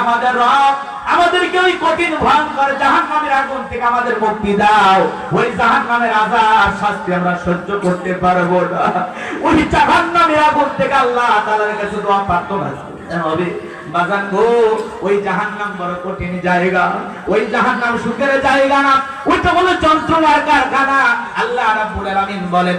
আমাদের রব, আমাদেরকে ওই কঠিন ভয়ঙ্কর জাহান নামের আগুন থেকে আমাদের মুক্তি দাও। ওই জাহান নামের আজাদ শাস্তি আমরা সহ্য করতে পারব না। ওই জাহান নামের আগুন থেকে আল্লাহ তাআলার কাছে দোয়া প্রার্থনা হবে। বাজান ওই জাহান্নাম বড় সুখের জায়গা না। ওইটা হলো যন্ত্রণার আল্লাহ বলেন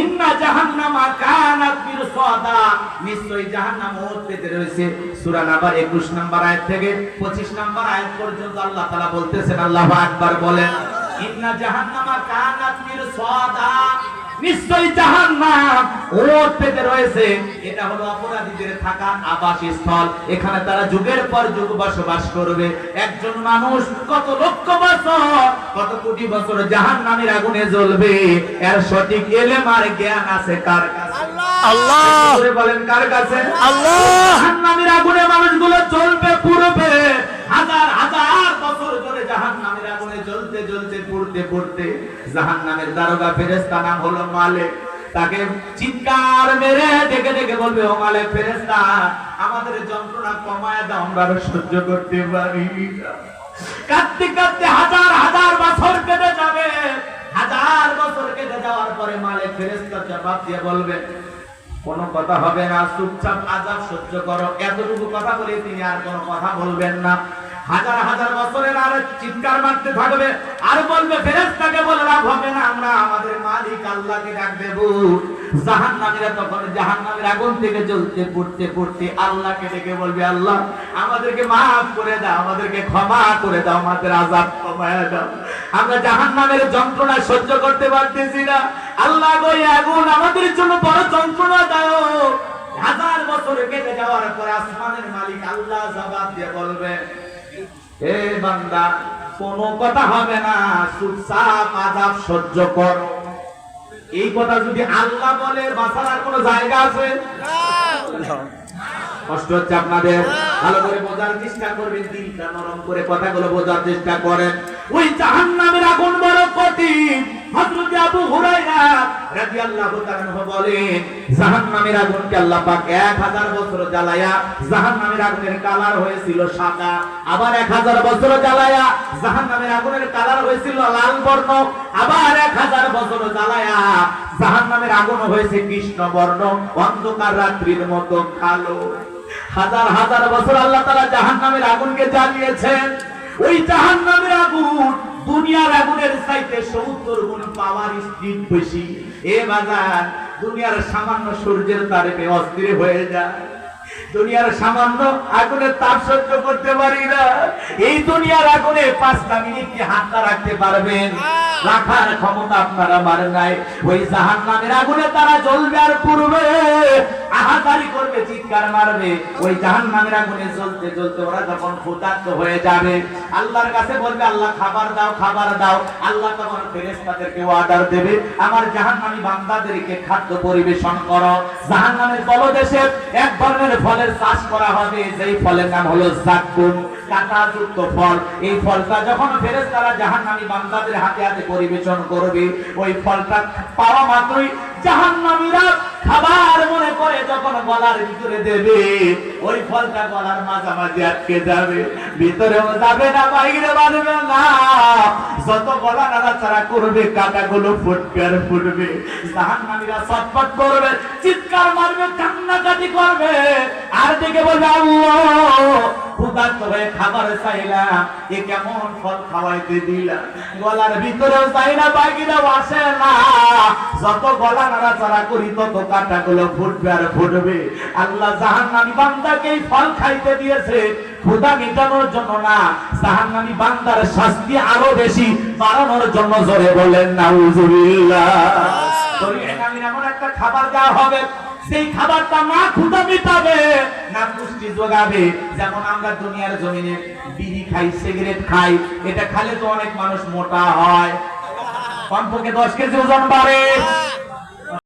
ইন্না জাহান্নামা কানাত মিরসাদা। নিশ্চয়ই জাহান্নাম ওর পেতে রয়েছে। সূরা নাম্বার 21 নাম্বার আয়াত থেকে 25 নাম্বার আয়াত পর্যন্ত আল্লাহ তাআলা বলতেছেন, আল্লাহু আকবার বলেন, ইন্না জাহান্নামা কানাত মিরসাদা। নিশ্চয়ই জাহান্নাম ওর পেতে রয়েছে। এটা হলো অপরাধীদের থাকা আবাসস্থল। এখানে তারা যুগের পর যুগ বসবাস করবে। একজন মানুষ কত লক্ষ বছর কত কোটি বছর জাহান্নামের আগুনে জ্বলবে? এর সঠিক এলেম আর জ্ঞান আছে কার কাছে? আল্লাহ! বলেন কার কাছে? আল্লাহ! জাহান্নামের আগুনে মানুষগুলো জ্বলবে পুরবে হাজার হাজার বছর ধরে জাহান্নামের আগুনে জ্বলতে জ্বলতে, পুড়তে পুড়তে জাহান্নামের দারোগা ফেরেশতা নাম হলো মালিক। তাকে চিৎকার মেরে ডেকে ডেকে বলবে, ও মালিক ফেরেশতা, আমাদের যন্ত্রণা কমায় দাও, আমরা আর সহ্য করতে পারি কাঁদতে কাঁদতে হাজার হাজার বছর কেটে যাবে। হাজার বছর কেটে যাওয়ার পরে মালিক ফেরেশতা জবাব দিয়ে বলবে, কোনো কথা হবে না, চুপচাপ আজাব সহ্য করো। এতটুকু কথা বলে তিনি আর কোনো কথা বলবেন না। হাজার হাজার বছরের আর চিৎকার মারতে থাকবে। আর বলবে, ফেরেশতাকে বলে লাভ হবে না, আমরা আমাদের মালিক আল্লাহকে ডাক দেব তখন আগুন থেকে পড়তে পড়তে আল্লাহকে ডেকে বলবে, আল্লাহ, আমাদেরকে মাফ করে দাও, আমাদেরকে ক্ষমা করে দাও, আমাদের কমায় দাও। আমরা যন্ত্রণা সহ্য করতে পারতেছি না। আল্লাহ গো আগুন আমাদের জন্য বড় যন্ত্রণা দাও হাজার বছর কেটে যাওয়ার পর আসমানের মালিক আল্লাহ জবাব দিয়ে বলবে হে বান্দা, কোনো কথা হবে না আজাব সহ্য করো। এই কথা যদি আল্লাহ বলে, বাঁচার আর কোনো জায়গা আছে? কষ্ট হচ্ছে আপনাদের। ভালো করে বোঝার চেষ্টা করবেন নরম করে কথাগুলো বোঝার চেষ্টা করেন। ওই জাহান্নামের আগুন বড় আবু হুরায়রা রাদিয়াল্লাহু তাআলা বলেন জাহান্নামের আগুনকে আল্লাহ পাক 1000 বছর জ্বালায়া, জাহান্নামের আগুনের কালার হয়েছিল সাদা। আবার 1000 বছর জ্বালায়া, জাহান্নামের আগুনের কালার হয়েছিল লাল বর্ণ। আবার 1000 বছর জ্বালায়া, জাহান্নামের আগুন হয়েছে কৃষ্ণ বর্ণ, অন্ধকার রাত্রির মতো কালো। হাজার হাজার বছর আল্লাহ তাআলা জাহান্নামের আগুনকে জ্বালিয়েছেন। ওই জাহান্নামের আগুন দুনিয়ার আগুনের চাইতে সত্তর গুণ পাওয়ার স্পিড বেশি। এ বাজার দুনিয়ার সামান্য সূর্যের তারে অস্থির হয়ে যায়। দুনিয়ার সামান্য আগুনের তাপ সহ্য করতে পারি না। এই দুনিয়ার আগুনে পাঁচটা মিনিট কি হাতটা রাখতে পারবেন? রাখার ক্ষমতা আপনারা মারেন নাই। ওই জাহান নামের আগুনে তারা জ্বলবে আর পুরবে চিৎকার মারবে, ওই জাহান নামের আগুনে জ্বলতে জ্বলতে ওরা যখন ক্ষুধার্ত হয়ে যাবে, আল্লাহর কাছে বলবে, আল্লাহ, খাবার দাও খাবার দাও। আল্লাহ তখন ফেরেশতাদেরকে অর্ডার দেবে, আমার জাহান্নামী বান্দাদেরকে খাদ্য পরিবেশন করো। জাহান্নামের তলদেশে এক ধরনের ফলের চাষ করা হবে, যেই ফলের নাম হলো জাক্কুম কাঁটাযুক্ত ফল। এই ফলটা যখন ফেরেশতারা জাহান্নামী বান্দাদের হাতে হাতে পরিবেশন করবে, ওই ফলটা পাওয়া মাত্রই জাহান্নামীরা খাবার যখন গলার ভিতরে দেবে, ওই ফলটা গলার মাঝামাঝি আটকে যাবে। ভিতরেও যাবে না বাইরে বাড়বে না। যত গলা নাড়াচাড়া করবে, কাটাগুলো ফুটবে আর ফুটবে। জাহান্নামীরা সটপট করবে, চিৎকার মারবে, কান্নাকাটি করবে। আর দেখে বলবে, আল্লাহ হয়ে খাবার চাইলাম এ কেমন ফল খাওয়াইতে দিলাম গলার ভিতরেও চাই না বাকিরাও আসে না। যত গলা নাড়াচাড়া করি তত কাটাগুলো ফুটবে আর ফুটবে। আল্লাহ জাহান্নামী বান্দাকে ফল খাইতে দিয়েছে। ক্ষুধা মেটানোর জন্য না। জাহান্নামী বান্দার শাস্তি আরও বেশি বাড়ানোর জন্য জোরে বলেন নাউজুবিল্লাহ। তোর এমন একটা খাবার দেওয়া হবে সেই খাবারটা মা ক্ষুধা মিটাবে, না পুষ্টি যোগাবে। যেমন আমরা দুনিয়ার জমিনে বিড়ি খাই, সিগারেট খাই, এটা খালে তো অনেক মানুষ মোটা হয়। কমপক্ষে দশ কেজি ওজন বাড়ে।